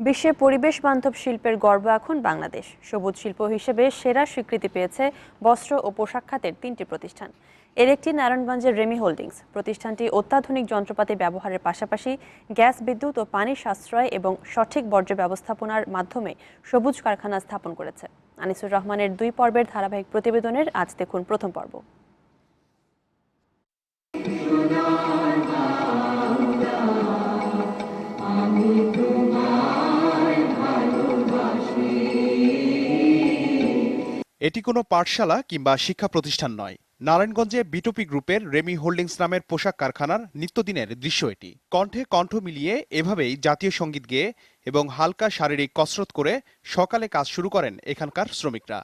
বিশ্বে পরিবেশ বান্ধব শিল্পের গর্ব এখন বাংলাদেশ। সবুজ শিল্প হিসেবে সেরা স্বীকৃতি পেয়েছে বস্ত্র ও পোশাক খাতের তিনটি প্রতিষ্ঠান। এর একটি নারায়ণগঞ্জের রেমি হোল্ডিংস। প্রতিষ্ঠানটি অত্যাধুনিক যন্ত্রপাতি ব্যবহারের পাশাপাশি গ্যাস, বিদ্যুৎ ও পানি সাশ্রয় এবং সঠিক বর্জ্য ব্যবস্থাপনার মাধ্যমে সবুজ কারখানা স্থাপন করেছে। আনিসুর রহমানের দুই পর্বের ধারাবাহিক প্রতিবেদনের আজ দেখুন প্রথম পর্ব। এটি কোনো পাঠশালা কিংবা শিক্ষা প্রতিষ্ঠান নয়। নারায়ণগঞ্জে বিটপি গ্রুপের রেমি হোল্ডিংস নামের পোশাক কারখানার নিত্যদিনের দৃশ্য এটি। কণ্ঠে কণ্ঠ মিলিয়ে এভাবেই জাতীয় সংগীত গেয়ে এবং হালকা শারীরিক কসরত করে সকালে কাজ শুরু করেন এখানকার শ্রমিকরা।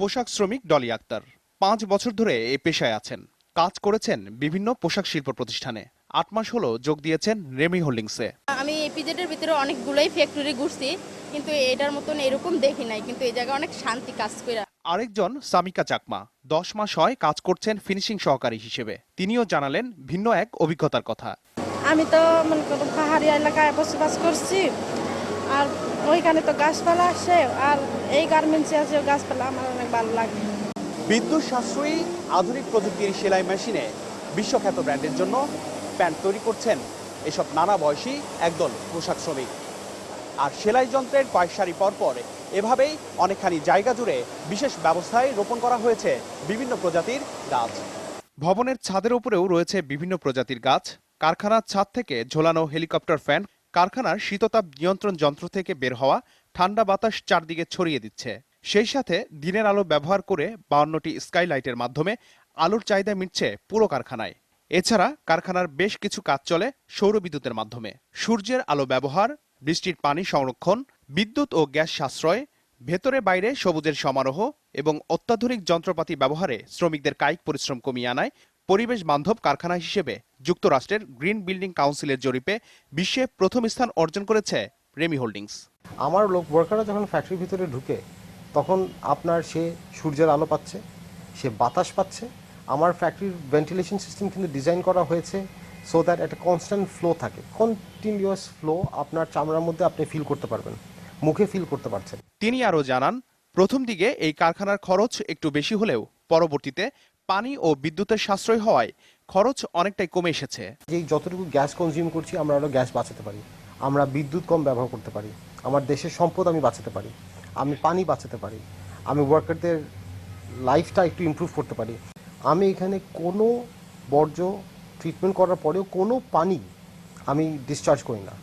পোশাক শ্রমিক ডলি আক্তার। পাঁচ বছর ধরে এ পেশায় আছেন। কাজ করেছেন বিভিন্ন পোশাক শিল্প প্রতিষ্ঠানে। আট মাস হলো যোগ দিয়েছেন রেমি হোল্ডিংসে। আমি এপিজেডের ভিতরে অনেকগুলোই ফ্যাক্টরি ঘুরছি কিন্তু এটার মতন এরকম দেখি নাই কিন্তু এই জায়গায় অনেক শান্তি কাজ করে আরেকজন সামিকা চাকমা দশ মাস হয় কাজ করছেন ফিনিশিং সহকারী হিসেবে। তিনিও জানালেন ভিন্ন এক অভিজ্ঞতার কথা। আমি তো মনে করো পাহাড়ি এলাকায় বসবাস করছি আর ওইখানে তো গাছপালা আসে আর এই গার্মেন্টসে আছে গাছপালা আমার অনেক ভালো লাগে। বিদ্যুৎ সাশ্রয়ী আধুনিক প্রযুক্তির সেলাই মেশিনে বিশ্বখ্যাত ব্র্যান্ডের জন্য প্যান্ট তৈরি করছেন এসব নানা বয়সী একদল পোশাক শ্রমিক। আর সেলাই যন্ত্রের কয়েক সারি পর পর এভাবেই অনেকখানি জায়গা জুড়ে বিশেষ ব্যবস্থায় রোপণ করা হয়েছে বিভিন্ন প্রজাতির গাছ। ভবনের ছাদের উপরেও রয়েছে বিভিন্ন প্রজাতির গাছ। কারখানার ছাদ থেকে ঝোলানো হেলিকপ্টার ফ্যান কারখানার শীততাপ নিয়ন্ত্রণ যন্ত্র থেকে বের হওয়া ঠান্ডা বাতাস চারদিকে ছড়িয়ে দিচ্ছে। সেই সাথে দিনের আলো ব্যবহার করে বাউন্নটি স্কাইলাইটের মাধ্যমে আলোর চাহিদা মিটছে পুরো কারখানায়। এছাড়া কারখানার বেশ কিছু কাজ চলে সৌর বিদ্যুতের মাধ্যমে। সূর্যের আলো ব্যবহার, বৃষ্টির পানি সংরক্ষণ, বিদ্যুৎ ও গ্যাস সাশ্রয়, ভেতরে বাইরে সবুজের সমারোহ এবং অত্যাধুনিক যন্ত্রপাতি ব্যবহারে শ্রমিকদের কায়িক পরিশ্রম কমিয়ে আনায় পরিবেশ বান্ধব কারখানা হিসেবে যুক্তরাষ্ট্রের গ্রিন বিল্ডিং কাউন্সিলের জরিপে বিশ্বে প্রথম স্থান অর্জন করেছে রেমি হোল্ডিংস। আমার লোক ওয়ার্কাররা যখন ফ্যাক্টরির ভিতরে ঢুকে, তখন আপনার সে সূর্যের আলো পাচ্ছে, সে বাতাস পাচ্ছে আমার ফ্যাক্টরির ভেন্টিলেশন সিস্টেম কিন্তু ডিজাইন করা হয়েছে সো দ্যাট একটা কনস্ট্যান্ট ফ্লো থাকে। কন্টিনিউয়াস ফ্লো আপনার চামড়ার মধ্যে আপনি ফিল করতে পারবেন। মুখে ফিল করতে পারছেন। তিনি আরও জানান প্রথম দিকে এই কারখানার খরচ একটু বেশি হলেও পরবর্তীতে পানি ও বিদ্যুতের সাশ্রয় হওয়ায় খরচ অনেকটাই কমে এসেছে। যে যতটুকু গ্যাস কনজিউম করছি আমরা আরও গ্যাস বাঁচাতে পারি। আমরা বিদ্যুৎ কম ব্যবহার করতে পারি। আমার দেশের সম্পদ আমি বাঁচাতে পারি। আমি পানি বাঁচাতে পারি। আমি ওয়ার্কারদের লাইফটা একটু ইমপ্রুভ করতে পারি। আমি এখানে কোনো বর্জ্য ট্রিটমেন্ট করার পরেও কোনো পানি আমি ডিসচার্জ করি না।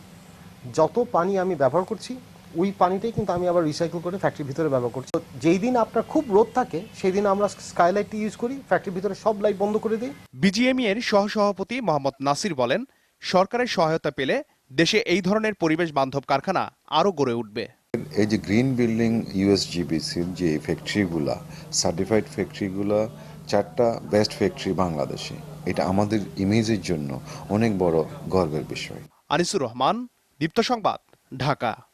যত পানি আমি ব্যবহার করছি ওই পানিটাই কিন্তু আমি আবার রিসাইকেল করে ফ্যাক্টরির ভিতরে ব্যবহার করছি। তো যেই দিন আপনার খুব রোদ থাকে সেই দিন আমরা স্কাইলাইটটি ইউজ করি ফ্যাক্টরির ভিতরে সব লাইট বন্ধ করে দিই। বিজিএমই এর সহসভাপতি মোহাম্মদ নাসির বলেন সরকারের সহায়তা পেলে দেশে এই ধরনের পরিবেশ বান্ধব কারখানা আরও গড়ে উঠবে। এই যে গ্রিন বিল্ডিং ইউএসজিবিসির যে ফ্যাক্টরিগুলা সার্টিফাইড ফ্যাক্টরিগুলা চারটা বেস্ট ফ্যাক্টরি বাংলাদেশে। এটা আমাদের ইমেজের জন্য অনেক বড় গর্বের বিষয়। আনিসুর রহমান, দীপ্ত সংবাদ, ঢাকা।